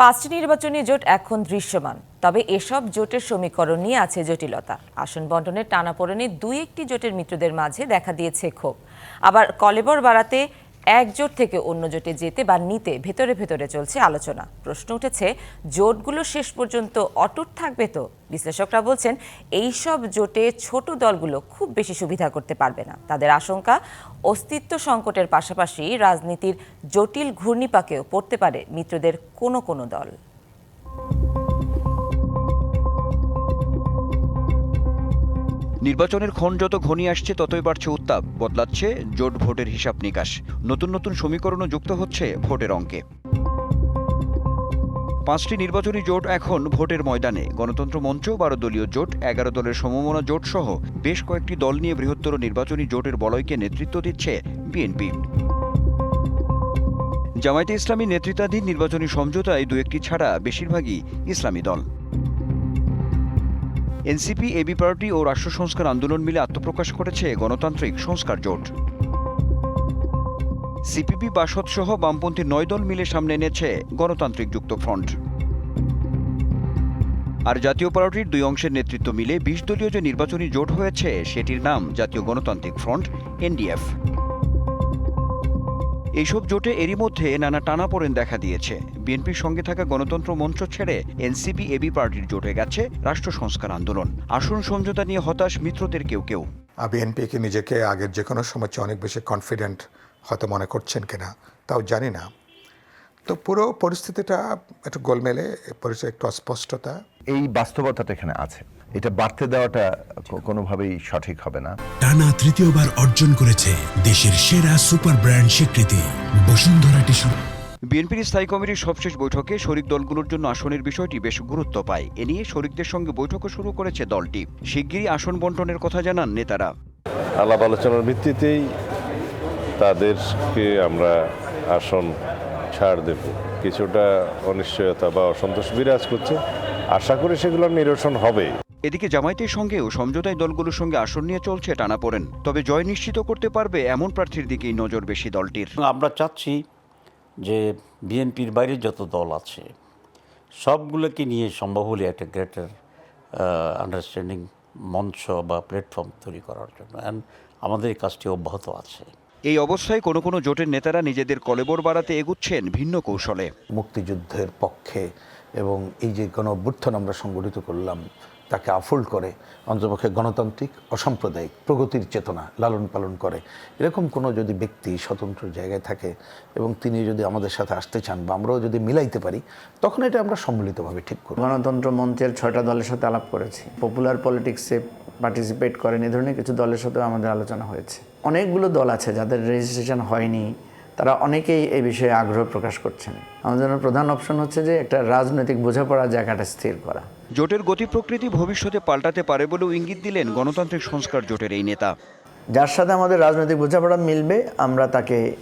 পাঁচটি নির্বাচনী জোট এখন দৃশ্যমান। তবে এসব জোটের সমীকরণ নিয়ে আছে জটিলতা। আসন বন্টনের টানাপোড়েনে দুই একটি জোটের মিত্রদের মাঝে দেখা দিয়েছে ক্ষোভ। আবার কলেবর বাড়াতে এক জোট থেকে অন্য জোটে যেতে বা নিতে ভেতরে ভেতরে চলছে আলোচনা। প্রশ্ন উঠেছে, জোটগুলো শেষ পর্যন্ত অটুট থাকবে তো? বিশ্লেষকরা বলছেন, এইসব জোটে ছোট দলগুলো খুব বেশি সুবিধা করতে পারবে না। তাদের আশঙ্কা, অস্তিত্ব সংকটের পাশাপাশি রাজনীতির জটিল ঘূর্ণিপাকেও পড়তে পারে মিত্রদের কোনো কোনো দল। নির্বাচনের ক্ষণ যত ঘনিয়ে আসছে, ততই বাড়ছে উত্তাপ, বদলাচ্ছে জোট ভোটের হিসাব নিকাশ। নতুন নতুন সমীকরণও যুক্ত হচ্ছে ভোটের অঙ্কে। পাঁচটি নির্বাচনী জোট এখন ভোটের ময়দানে। গণতন্ত্র মঞ্চ, বারো দলীয় জোট, এগারো দলের সমমনা জোট সহ বেশ কয়েকটি দল নিয়ে বৃহত্তর নির্বাচনী জোটের বলয়কে নেতৃত্ব দিচ্ছে বিএনপি। জামায়াতে ইসলামী নেতৃত্বাধীন নির্বাচনী সমঝোতায় দু একটি ছাড়া বেশিরভাগই ইসলামী দল। এনসিপি, এবি পার্টি ও রাষ্ট্র সংস্কার আন্দোলন মিলে আত্মপ্রকাশ করেছে গণতান্ত্রিক সংস্কার জোট। সিপিপি বাসদ সহ বামপন্থী নয় দল মিলে সামনে এনেছে গণতান্ত্রিক যুক্ত ফ্রন্ট। আর জাতীয় পার্টির দুই অংশের নেতৃত্ব মিলে বিশ দলীয় যে নির্বাচনী জোট হয়েছে, সেটির নাম জাতীয় গণতান্ত্রিক ফ্রন্ট, এনডিএফ। এইসব জোটে এরই মধ্যে নানা টানাপোড়েন দেখা দিয়েছে। বিএনপির সঙ্গে থাকা গণতন্ত্র মঞ্চ ছেড়ে এনসিপি এবি পার্টির জোটে গেছে রাষ্ট্র সংস্কার আন্দোলন। আসন সমঝোতা নিয়ে হতাশ মিত্রদের কেউ কেউ। বিএনপি কি নিজেকে আগের যে কোনো সময় চেয়ে অনেক বেশি কনফিডেন্ট হয়তো মনে করছেন কিনা, তাও জানি না। তো পুরো পরিস্থিতিটা একটু গোলমেলে, পরিচয় একটু অস্পষ্টতা। এই বাস্তবতাটা এখানে আছে। এটা বাড়তে দেওয়াটা কোনোভাবেই সঠিক হবে না। টানা তৃতীয়বার অর্জন করেছে দেশের সেরা সুপার ব্র্যান্ড স্বীকৃতি বসুন্ধরা টিস্যু বিএনপির স্থায়ী কমিটির সবশেষ বৈঠকে শরিক দলগুলোর জন্য আসনের বিষয়টি বেশ গুরুত্ব পায়। এ নিয়ে শরিকদের সঙ্গে বৈঠকও শুরু করেছে দলটি। শিগগিরই আসন বন্টনের কথা জানান নেতারা। আলাপ আলোচনার ভিত্তিতেই তাদেরকে আমরা আসন ছাড় দেব। কিছুটা অনিশ্চয়তা বা অসন্তোষ বিরাজ করছে। আশা করি সেগুলোর নিরসন হবে। এদিকে জামায়াতের সঙ্গেও সমঝোতায় দলগুলোর সঙ্গে আসন নিয়ে চলছে টানাপোড়েন তবে জয় নিশ্চিত করতে পারবে এমন প্রার্থীর দিকেই নজর বেশি দলটির। আমরা চাচ্ছি যে বিএনপির বাইরে যত দল আছে সবগুলোকে নিয়ে সম্ভব হলে একটা গ্রেটার আন্ডারস্ট্যান্ডিং মঞ্চ বা প্ল্যাটফর্ম তৈরি করার জন্য। অ্যান্ড আমাদের এই কাজটি অব্যাহত আছে। এই অবস্থায় কোনো কোনো জোটের নেতারা নিজেদের কলেবর বাড়াতে এগুচ্ছেন ভিন্ন কৌশলে। মুক্তিযুদ্ধের পক্ষে এবং এই যে গণ আমরা সংগঠিত করলাম, তাকে আফোল্ড করে, অন্তপক্ষে গণতান্ত্রিক, অসাম্প্রদায়িক, প্রগতির চেতনা লালন পালন করে। এরকম কোনো যদি ব্যক্তি স্বতন্ত্র জায়গায় থাকে এবং তিনি যদি আমাদের সাথে আসতে চান বা আমরাও যদি মিলাইতে পারি, তখন এটা আমরা সম্মিলিতভাবে ঠিক করি গণতন্ত্র মঞ্চের ছয়টা দলের সাথে আলাপ করেছি। পপুলার পলিটিক্সে পার্টিসিপেট করেন এ ধরনের কিছু দলের সাথেও আমাদের আলোচনা হয়েছে। অনেকগুলো দল আছে যাদের রেজিস্ট্রেশন হয়নি তারা অনেকেই এই বিষয়ে আগ্রহ প্রকাশ করছেন। আমাদের জন্য প্রধান অপশন হচ্ছে যে একটা রাজনৈতিক বোঝাপড়া জায়গাটা স্থির করা। জোটের গতি প্রকৃতি ভবিষ্যতে পাল্টাতে পারে বলেও ইঙ্গিত দিলেন গণতান্ত্রিক সংস্কার জোটের এই নেতা। যার সাথে আমাদের রাজনৈতিক বোঝাপড়া মিলবে আমরা তাকে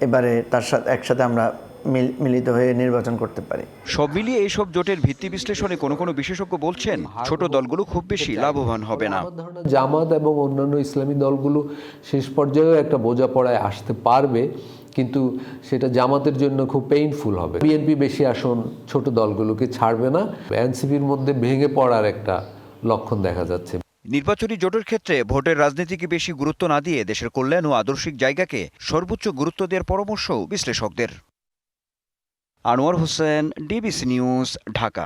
এবারে তার সাথে একসাথে আমরা মিল- মিলিত হয়ে নির্বাচন করতে পারি। সব মিলিয়ে এইসব জোটের ভিত্তি বিশ্লেষণে কোনো কোনো বিশেষজ্ঞ বলছেন ছোট দলগুলো খুব বেশি লাভবান হবে না। আমার জামাত এবং অন্যান্য ইসলামী দলগুলো শেষ পর্যায়েও একটা বোঝাপড়ায় আসতে পারবে। কিন্তু সেটা জামাতের জন্য খুব পেইনফুল হবে। বিএনপি বেশি আসন ছোট দলগুলোকে ছাড়বে না। এনসিপির মধ্যে ভেঙে পড়ার একটা লক্ষণ দেখা যাচ্ছে। নির্বাচনী জোটের ক্ষেত্রে ভোটের রাজনীতিকে বেশি গুরুত্ব না দিয়ে দেশের কল্যাণ ও আদর্শিক জায়গাকে সর্বোচ্চ গুরুত্ব দেওয়ার পরামর্শ বিশ্লেষকদের। Anwar Hossain DBC news Dhaka.